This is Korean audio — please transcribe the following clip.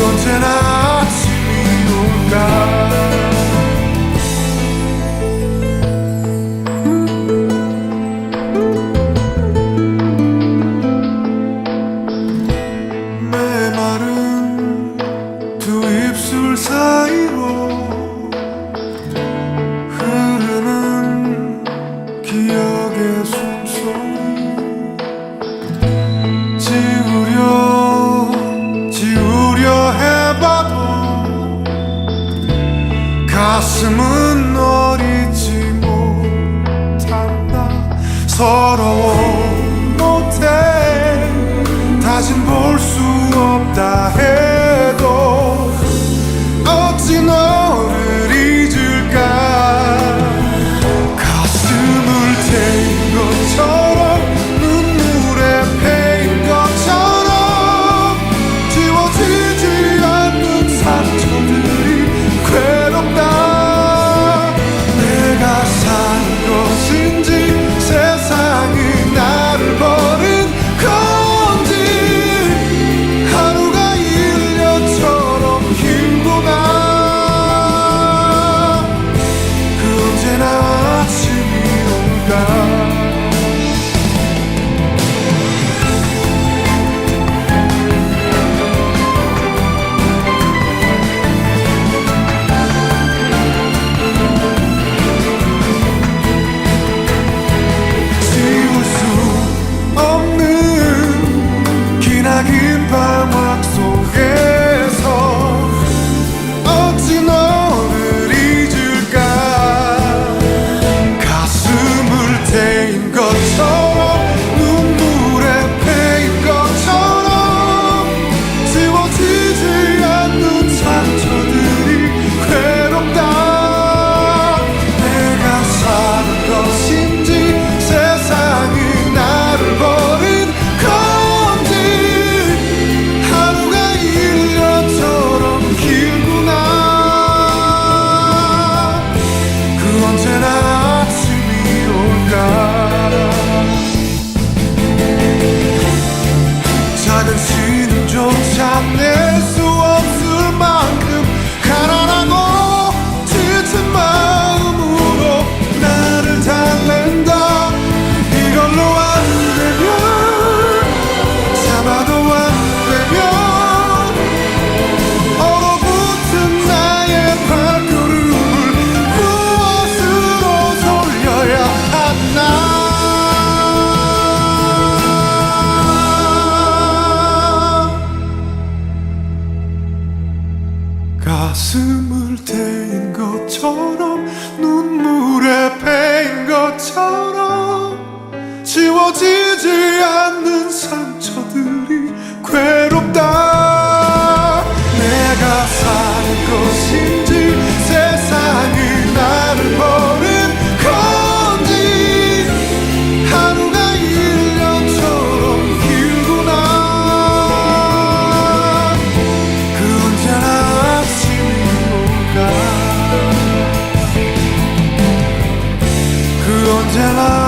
언제나 아침이 올까? 내 말은 두 입술 사이로 서러워. 가슴을 데인 것처럼 눈물에 패인 것처럼 지워지지 않는 상처들이 괴롭다. 내가 살 love.